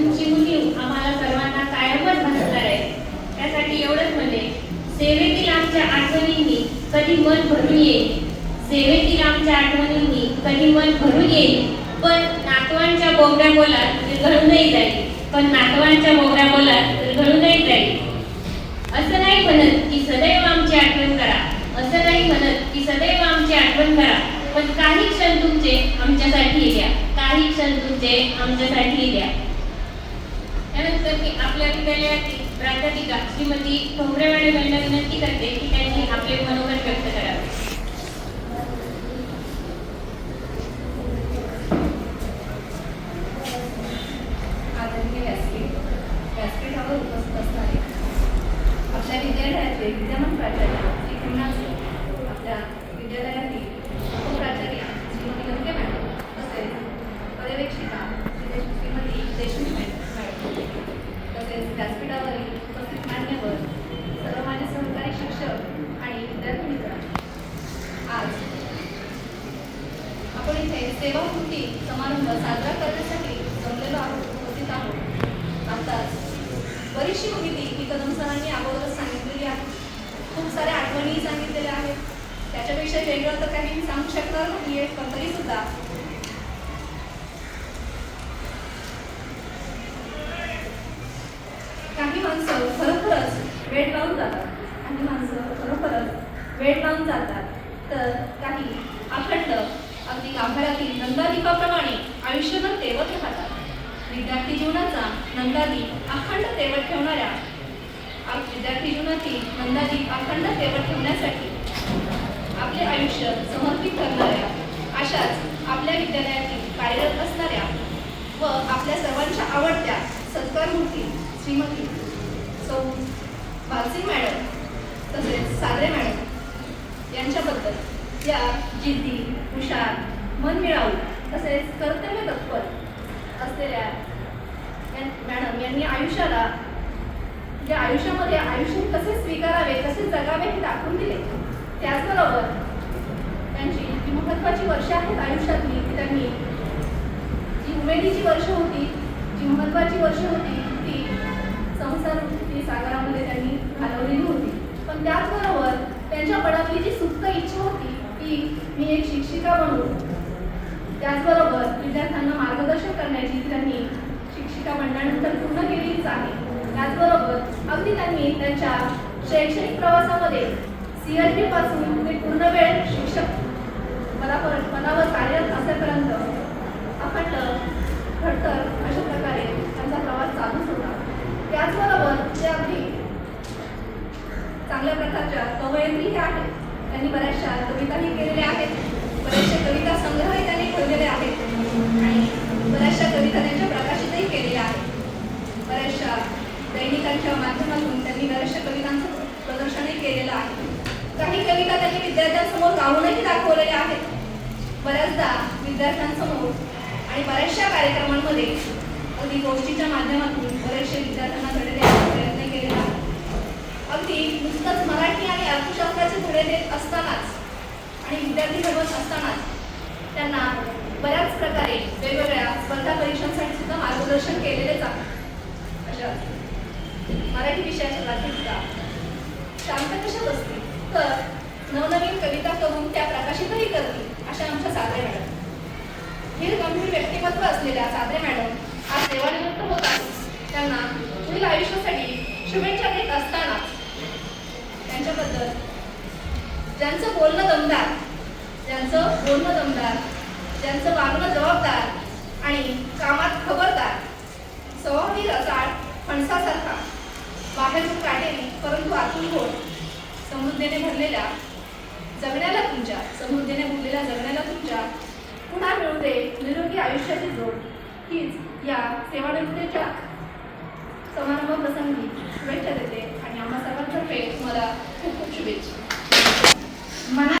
तुमची मुली आम्हाला सर्वांना कायमच भासणार आहे त्यासाठी एवढंच म्हणजे सेवेतील आमच्या आठवणींनी कधी मन भरून येईल. सेवेतील आमच्या आठवणींनी कधी मन भरून येईल. पण नातवांच्या बोबड्या बोलात विरघळूनही जाईल. पण नातवांच्या बोबड्या बोलात विरघळूनही जाईल. असं नाही म्हणत की सदैव आमची आठवण करा. असं नाही म्हणत की सदैव आमची आठवण करा. पण काही क्षण तुमचे आमच्यासाठी द्या काही क्षण तुमचे आमच्यासाठी द्या त्यानंतर की आपल्या विद्यालयातील प्राध्यापिका श्रीमती ठोंबरे मॅडम यांना विनंती करते की त्यांनी आपले मनोगत व्यक्त करावे आदरणीय व्यासपीठ व्यासपीठावर उपस्थित असणारे आपल्या विद्यालयाचे विद्यमान प्राचार्य श्री खिमनाचे आपल्या विद्यालयातील उपप्राचार्य श्रीमती लंके मॅडम तसेच पर्यवेक्षिका श्री- श्रीमती देशमुख मॅडम मॅडम तसेच व्यासपीठावरील उपस्थित मान्यवर सर्व माझे सहकारी शिक्षक आणि विद्यार्थी मित्र आज आपण इथे सेवाकृती समारंभ साजरा करण्यासाठी जमलेलो आहोत उपस्थित आहोत. आताच बरीचशी माहिती ही कदम सरांनी अगोदरच सांगितलेली आहे. खूप साऱ्या आठवणी सांगितलेल्या आहेत. त्याच्यापेक्षा वेगळं तर काही सांगू शकणार नाहीये पण तरी सुद्धा काही माणसं वेट लावून जातात. काही माणसं खरोखरच वेट लावून जातात. तर काही अखंड अगदी गाभाऱ्यातील नंदादीपाप्रमाणे आयुष्यभर तेवत राहतात. विद्यार्थी जीवनाचा नंदादीप अखंड तेवत ठेवणाऱ्या विद्यार्थी जीवनातील नंदादीप अखंड तेवत ठेवण्यासाठी आपले आयुष्य समर्पित करणाऱ्या अशाच आपल्या विद्यालयातील कार्यरत असणाऱ्या व आपल्या सर्वांच्या आवडत्या सत्कारमूर्ती श्रीमती सौ भालसिंग मॅडम तसेच सादरे मॅडम यांच्याबद्दल या जिद्दी हुशार मनमिळावू तसेच कर्तव्य तत्पर असलेल्या मॅडम यांनी आयुष्याला या आयुष्यामध्ये आयुष्य कसे स्वीकारावे कसे जगावे हे दाखवून दिले. त्याचबरोबर त्यांची जी महत्त्वाची वर्षे आहेत आयुष्यातली ती त्यांनी जी उमेदीची वर्ष होती जी महत्त्वाची वर्ष होती संसार ती सागरामध्ये त्यांनी घालवलेली होती. पण त्याचबरोबर त्यांच्या मनातली जी सुप्त इच्छा होती ती मी एक शिक्षिका बनू त्याचबरोबर विद्यार्थ्यांना मार्गदर्शन करण्याची त्यांनी शिक्षिका बनल्यानंतर पूर्ण केलीच आहे. त्याचबरोबर अगदी त्यांनी त्यांच्या शैक्षणिक प्रवासामध्ये सी आरपासून ते पूर्ण वेळ शिक्षक पदावर पदावर कार्यरत असेपर्यंत अखंड घडतर अशा प्रकारे त्यांचा प्रवास चालूच होता त्याचबरोबर अगदी चांगल्या प्रकारच्या कवयित्रीही आहेत. त्यांनी बऱ्याचशा कविताही केलेल्या आहेत. बऱ्याचशा कविता संग्रहही त्यांनी ठेवलेले आहेत. आणि बऱ्याचशा कविता त्यांच्या प्रकाशितही केलेल्या आहेत. बऱ्याचशा दैनिकांच्या माध्यमातून त्यांनी बऱ्याचशा कवितांचं प्रदर्शनही केलेलं आहे. काही कविता त्यांनी विद्यार्थ्यांसमोर गाऊनही दाखवलेल्या आहेत. बऱ्याचदा विद्यार्थ्यांसमोर आणि बऱ्याचशा कार्यक्रमांमध्ये अगदी गोष्टीच्या माध्यमातून बरेचसे विद्यार्थ्यांना धडे देण्याचा प्रयत्न केलेला आहे अगदी नुसतंच मराठी आणि अर्थशास्त्राचे धडे देत असतानाच आणि विद्यार्थी घडवत असतानाच त्यांना बऱ्याच प्रकारे वेगवेगळ्या स्पर्धा परीक्षांसाठी सुद्धा मार्गदर्शन केलेलेच आहे अशा मराठी विषयाच्या प्राथमिकता शांत कशा बसतील? तर नवनवीन कविता करून त्या प्रकाशितही करतील अशा आमच्या सादरे मॅडम. हे गंभीर व्यक्तिमत्व असलेल्या सादरे मॅडम आज सेवानिवृत्त होत त्यांना पुढील आयुष्यासाठी शुभेच्छा देत असतात त्यांच्याबद्दल. ज्यांचं बोलणं दमदार ज्यांचं बोलणं दमदार ज्यांचं वागणं जबाबदार आणि कामात खबरदार स्वभावी रसाळ फणसासारखा बाहेरून काटेरी परंतु आतून गोड समृद्धीने भरलेल्या जगण्याला तुमच्या समृद्धीने भरलेल्या जगण्याला तुमच्या पुन्हा मिळू दे निरोगी आयुष्याची जोड हीच या सेवानिवृत्तीच्या समारंभ प्रसंगी शुभेच्छा देते. आम्हा सर्वांतर्फे मला खूप खूप शुभेच्छा.